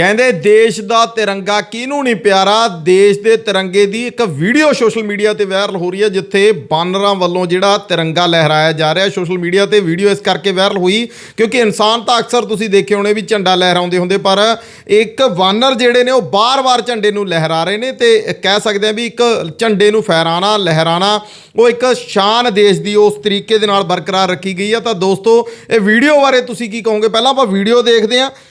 ਕਹਿੰਦੇ ਦੇਸ਼ ਦਾ ਤਿਰੰਗਾ ਕਿਹਨੂੰ ਨਹੀਂ ਪਿਆਰਾ? ਦੇਸ਼ ਦੇ ਤਿਰੰਗੇ ਦੀ ਇੱਕ ਵੀਡੀਓ ਸੋਸ਼ਲ ਮੀਡੀਆ ਤੇ ਵਾਇਰਲ ਹੋ ਰਹੀ ਹੈ, ਜਿੱਥੇ ਬਾਨਰਾਂ ਵੱਲੋਂ ਜਿਹੜਾ ਤਿਰੰਗਾ ਲਹਿਰਾਇਆ ਜਾ ਰਿਹਾ ਸੋਸ਼ਲ ਮੀਡੀਆ ਤੇ ਵੀਡੀਓ ਇਸ ਕਰਕੇ ਵਾਇਰਲ ਹੋਈ ਕਿਉਂਕਿ ਇਨਸਾਨ ਤਾਂ ਅਕਸਰ ਤੁਸੀਂ ਦੇਖੇ ਹੋਣੇ ਵੀ ਝੰਡਾ ਲਹਿਰਾਉਂਦੇ ਹੁੰਦੇ, ਪਰ ਇੱਕ ਬਾਨਰ ਜਿਹੜੇ ਨੇ ਉਹ ਬਾਰ-ਬਾਰ ਝੰਡੇ ਨੂੰ ਲਹਿਰਾ ਰਹੇ ਨੇ ਤੇ ਕਹਿ ਸਕਦੇ ਆ ਵੀ ਇੱਕ ਝੰਡੇ ਨੂੰ ਫਹਿਰਾਣਾ ਲਹਿਰਾਣਾ, ਉਹ ਇੱਕ ਸ਼ਾਨ ਦੇਸ਼ ਦੀ ਉਸ ਤਰੀਕੇ ਦੇ ਨਾਲ ਬਰਕਰਾਰ ਰੱਖੀ ਗਈ ਆ। ਤਾਂ ਦੋਸਤੋ, ਇਹ ਵੀਡੀਓ ਬਾਰੇ ਤੁਸੀਂ ਕੀ ਕਹੋਗੇ? ਪਹਿਲਾਂ ਆਪਾਂ ਵੀਡੀਓ ਦੇਖਦੇ ਹਾਂ।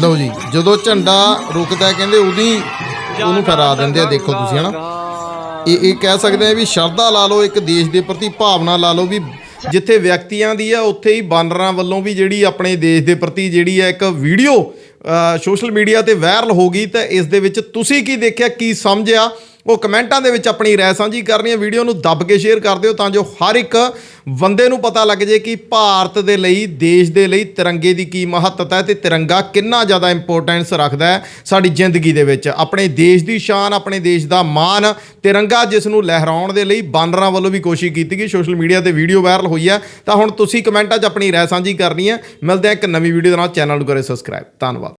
ਲਓ ਜੀ, ਜਦੋਂ ਝੰਡਾ ਰੁਕਦਾ ਕਹਿੰਦੇ ਉਦੋਂ ਉਹਨੂੰ ਫਹਿਰਾ ਦਿੰਦੇ ਆ, ਦੇਖੋ ਤੁਸੀਂ ਹਨਾ। ਇਹ ਇਹ ਕਹਿ ਸਕਦੇ ਆ ਵੀ ਸ਼ਰਧਾ ਲਾ ਲਓ, ਇੱਕ ਦੇਸ਼ ਦੇ ਪ੍ਰਤੀ ਭਾਵਨਾ ਲਾ ਲਓ ਵੀ ਜਿੱਥੇ ਵਿਅਕਤੀਆਂ ਦੀ ਆ, ਉੱਥੇ ਹੀ ਬਾਨਰਾਂ ਵੱਲੋਂ ਵੀ ਜਿਹੜੀ ਆਪਣੇ ਦੇਸ਼ ਦੇ ਪ੍ਰਤੀ ਜਿਹੜੀ ਹੈ ਇੱਕ ਵੀਡੀਓ ਸੋਸ਼ਲ ਮੀਡੀਆ ਤੇ ਵਾਇਰਲ ਹੋ ਗਈ ਤਾਂ ਇਸ ਦੇ ਵਿੱਚ ਤੁਸੀਂ ਕੀ ਦੇਖਿਆ, ਕੀ ਸਮਝਿਆ? ਉਹ ਕਮੈਂਟਾਂ ਦੇ ਵਿੱਚ ਆਪਣੀ ਰਾਏ ਸਾਂਝੀ ਕਰਨੀ ਹੈ। ਵੀਡੀਓ ਨੂੰ ਦੱਬ ਕੇ ਸ਼ੇਅਰ ਕਰ ਦਿਓ ਤਾਂ ਜੋ ਹਰ ਇੱਕ ਬੰਦੇ ਨੂੰ ਪਤਾ ਲੱਗ ਜੇ ਕਿ ਭਾਰਤ ਦੇ ਲਈ, ਦੇਸ਼ ਦੇ ਲਈ ਤਿਰੰਗੇ ਦੀ ਕੀ ਮਹੱਤਤਾ ਹੈ ਤੇ ਤਿਰੰਗਾ ਕਿੰਨਾ ਜ਼ਿਆਦਾ ਇੰਪੋਰਟੈਂਸ ਰੱਖਦਾ ਹੈ ਸਾਡੀ ਜ਼ਿੰਦਗੀ ਦੇ ਵਿੱਚ। ਆਪਣੇ ਦੇਸ਼ ਦੀ ਸ਼ਾਨ, ਆਪਣੇ ਦੇਸ਼ ਦਾ ਮਾਣ, ਤਿਰੰਗਾ ਜਿਸ ਨੂੰ ਲਹਿਰਾਉਣ ਦੇ ਲਈ ਬਾਨਰਾਂ ਵੱਲੋਂ ਵੀ ਕੋਸ਼ਿਸ਼ ਕੀਤੀ ਗਈ। ਸੋਸ਼ਲ ਮੀਡੀਆ ਤੇ ਵੀਡੀਓ ਵਾਇਰਲ ਹੋਈ ਹੈ। ਤਾਂ ਹੁਣ ਤੁਸੀਂ ਕਮੈਂਟਾਂ 'ਚ ਆਪਣੀ ਰਾਏ ਸਾਂਝੀ ਕਰਨੀ ਹੈ। ਮਿਲਦੇ ਹਾਂ ਇੱਕ ਨਵੀਂ ਵੀਡੀਓ ਦੇ ਨਾਲ। ਚੈਨਲ ਨੂੰ ਕਰੇ ਸਬਸਕ੍ਰਾਈਬ ਧੰਨਵਾਦ।